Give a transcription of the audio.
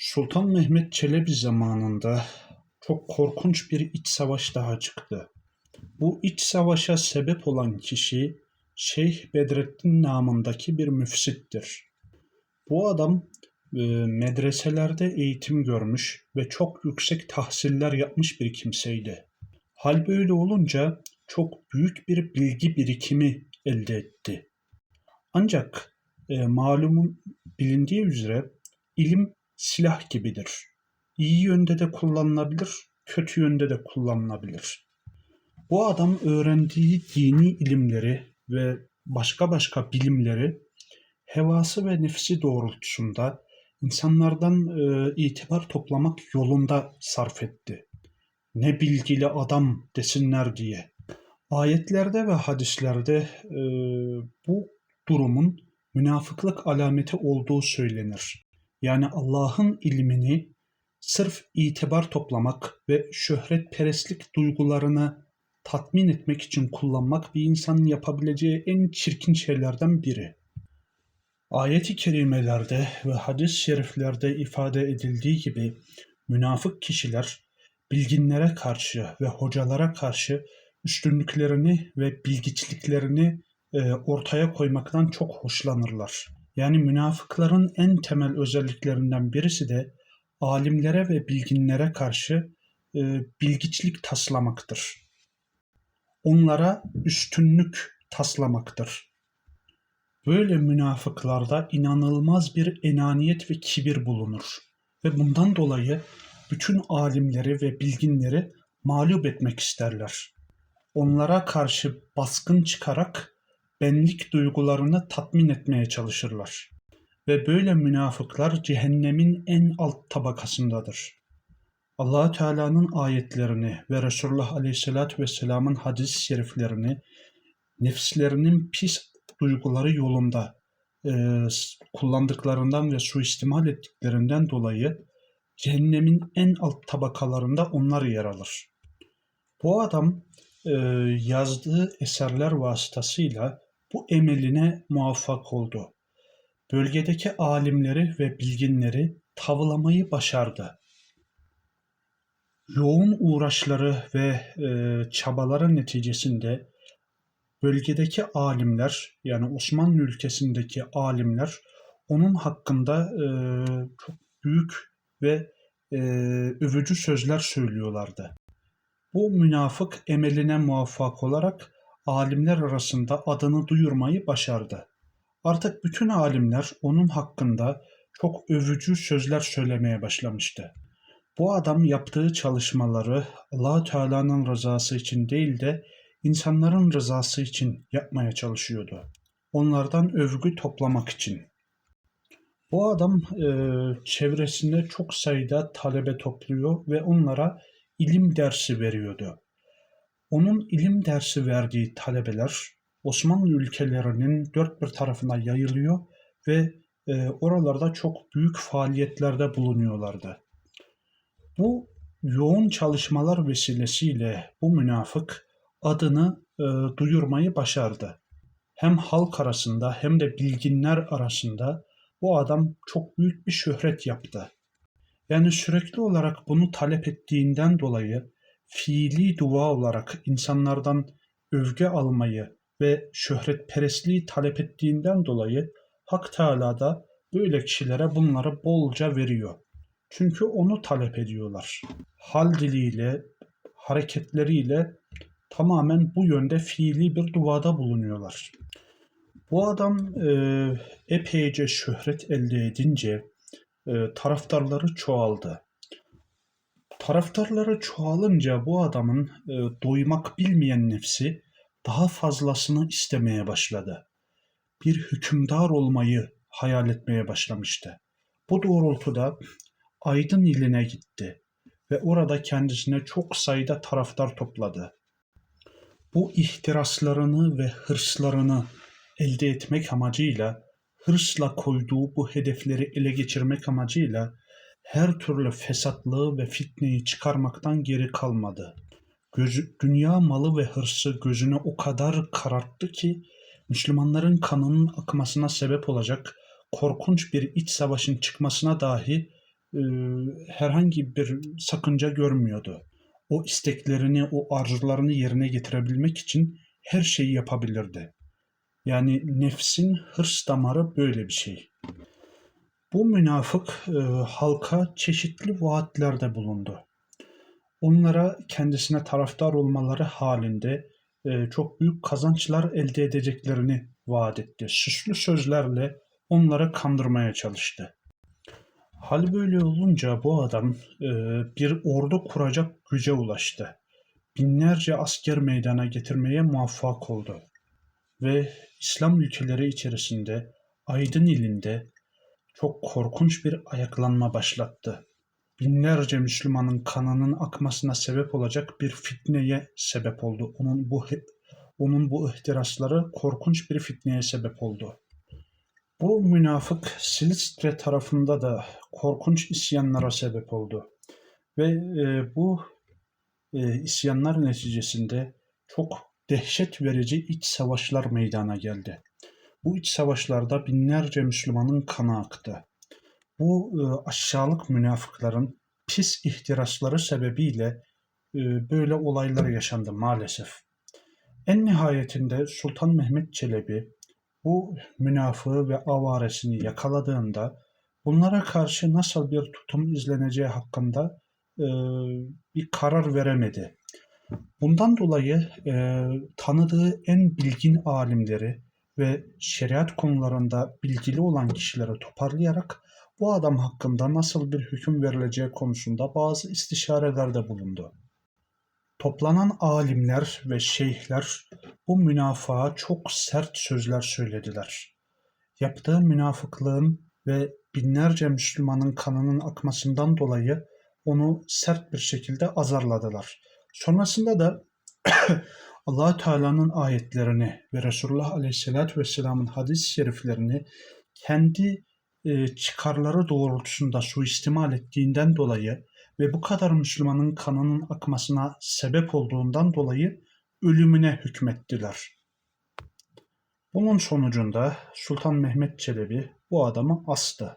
Sultan Mehmet Çelebi zamanında çok korkunç bir iç savaş daha çıktı. Bu iç savaşa sebep olan kişi Şeyh Bedrettin namındaki bir müfsittir. Bu adam e, medreselerde eğitim görmüş ve çok yüksek tahsiller yapmış bir kimseydi. Hal böyle olunca çok büyük bir bilgi birikimi elde etti. Ancak e, malumun bilindiği üzere ilim silah gibidir. İyi yönde de kullanılabilir, kötü yönde de kullanılabilir. Bu adam öğrendiği dini ilimleri ve başka başka bilimleri hevası ve nefsi doğrultusunda insanlardan e, itibar toplamak yolunda sarf etti. Ne bilgili adam desinler diye. Ayetlerde ve hadislerde e, bu durumun münafıklık alameti olduğu söylenir. Yani Allah'ın ilmini sırf itibar toplamak ve şöhretperestlik duygularını tatmin etmek için kullanmak bir insanın yapabileceği en çirkin şeylerden biri. Ayet-i kerimelerde ve hadis-i şeriflerde ifade edildiği gibi münafık kişiler bilginlere karşı ve hocalara karşı üstünlüklerini ve bilgiçliklerini e, ortaya koymaktan çok hoşlanırlar. Yani münafıkların en temel özelliklerinden birisi de alimlere ve bilginlere karşı e, bilgiçlik taslamaktır. Onlara üstünlük taslamaktır. Böyle münafıklarda inanılmaz bir enaniyet ve kibir bulunur ve bundan dolayı bütün alimleri ve bilginleri mağlup etmek isterler. Onlara karşı baskın çıkarak benlik duygularını tatmin etmeye çalışırlar. Ve böyle münafıklar cehennemin en alt tabakasındadır. allah Teala'nın ayetlerini ve Resulullah Aleyhisselatü Vesselam'ın hadis-i şeriflerini nefslerinin pis duyguları yolunda e, kullandıklarından ve suistimal ettiklerinden dolayı cehennemin en alt tabakalarında onlar yer alır. Bu adam e, yazdığı eserler vasıtasıyla bu emeline muvaffak oldu. Bölgedeki alimleri ve bilginleri tavlamayı başardı. Yoğun uğraşları ve e, çabaları neticesinde bölgedeki alimler yani Osmanlı ülkesindeki alimler onun hakkında e, çok büyük ve e, övücü sözler söylüyorlardı. Bu münafık emeline muvaffak olarak alimler arasında adını duyurmayı başardı. Artık bütün alimler onun hakkında çok övücü sözler söylemeye başlamıştı. Bu adam yaptığı çalışmaları allah Teala'nın rızası için değil de insanların rızası için yapmaya çalışıyordu. Onlardan övgü toplamak için. Bu adam e, çevresinde çok sayıda talebe topluyor ve onlara ilim dersi veriyordu. Onun ilim dersi verdiği talebeler Osmanlı ülkelerinin dört bir tarafına yayılıyor ve e, oralarda çok büyük faaliyetlerde bulunuyorlardı. Bu yoğun çalışmalar vesilesiyle bu münafık adını e, duyurmayı başardı. Hem halk arasında hem de bilginler arasında bu adam çok büyük bir şöhret yaptı. Yani sürekli olarak bunu talep ettiğinden dolayı fiili dua olarak insanlardan övgü almayı ve şöhretperestliği talep ettiğinden dolayı Hak Teala da böyle kişilere bunları bolca veriyor. Çünkü onu talep ediyorlar. Hal diliyle, hareketleriyle tamamen bu yönde fiili bir duada bulunuyorlar. Bu adam e, epeyce şöhret elde edince e, taraftarları çoğaldı. Taraftarları çoğalınca bu adamın e, doymak bilmeyen nefsi daha fazlasını istemeye başladı. Bir hükümdar olmayı hayal etmeye başlamıştı. Bu doğrultuda Aydın iline gitti ve orada kendisine çok sayıda taraftar topladı. Bu ihtiraslarını ve hırslarını elde etmek amacıyla, hırsla koyduğu bu hedefleri ele geçirmek amacıyla her türlü fesatlığı ve fitneyi çıkarmaktan geri kalmadı. Gözü, dünya malı ve hırsı gözüne o kadar kararttı ki Müslümanların kanının akmasına sebep olacak korkunç bir iç savaşın çıkmasına dahi e, herhangi bir sakınca görmüyordu. O isteklerini, o arzularını yerine getirebilmek için her şeyi yapabilirdi. Yani nefsin hırs damarı böyle bir şey. Bu münafık e, halka çeşitli vaatlerde bulundu. Onlara kendisine taraftar olmaları halinde e, çok büyük kazançlar elde edeceklerini vaat etti. Süslü sözlerle onları kandırmaya çalıştı. Hal böyle olunca bu adam e, bir ordu kuracak güce ulaştı. Binlerce asker meydana getirmeye muvaffak oldu. Ve İslam ülkeleri içerisinde Aydın ilinde çok korkunç bir ayaklanma başlattı. Binlerce Müslümanın kanının akmasına sebep olacak bir fitneye sebep oldu. Onun bu onun bu ihtirasları korkunç bir fitneye sebep oldu. Bu münafık Silistre tarafında da korkunç isyanlara sebep oldu. Ve e, bu e, isyanlar neticesinde çok dehşet verici iç savaşlar meydana geldi. Bu iç savaşlarda binlerce Müslümanın kanı aktı. Bu e, aşağılık münafıkların pis ihtirasları sebebiyle e, böyle olaylar yaşandı maalesef. En nihayetinde Sultan Mehmet Çelebi bu münafığı ve avaresini yakaladığında bunlara karşı nasıl bir tutum izleneceği hakkında e, bir karar veremedi. Bundan dolayı tanıdığı en bilgin alimleri ve şeriat konularında bilgili olan kişileri toparlayarak bu adam hakkında nasıl bir hüküm verileceği konusunda bazı istişarelerde bulundu. Toplanan alimler ve şeyhler bu münafığa çok sert sözler söylediler. Yaptığı münafıklığın ve binlerce Müslümanın kanının akmasından dolayı onu sert bir şekilde azarladılar. Sonrasında da allah Teala'nın ayetlerini ve Resulullah Aleyhisselatü Vesselam'ın hadis-i şeriflerini kendi e, çıkarları doğrultusunda suistimal ettiğinden dolayı ve bu kadar Müslümanın kanının akmasına sebep olduğundan dolayı ölümüne hükmettiler. Bunun sonucunda Sultan Mehmet Çelebi bu adamı astı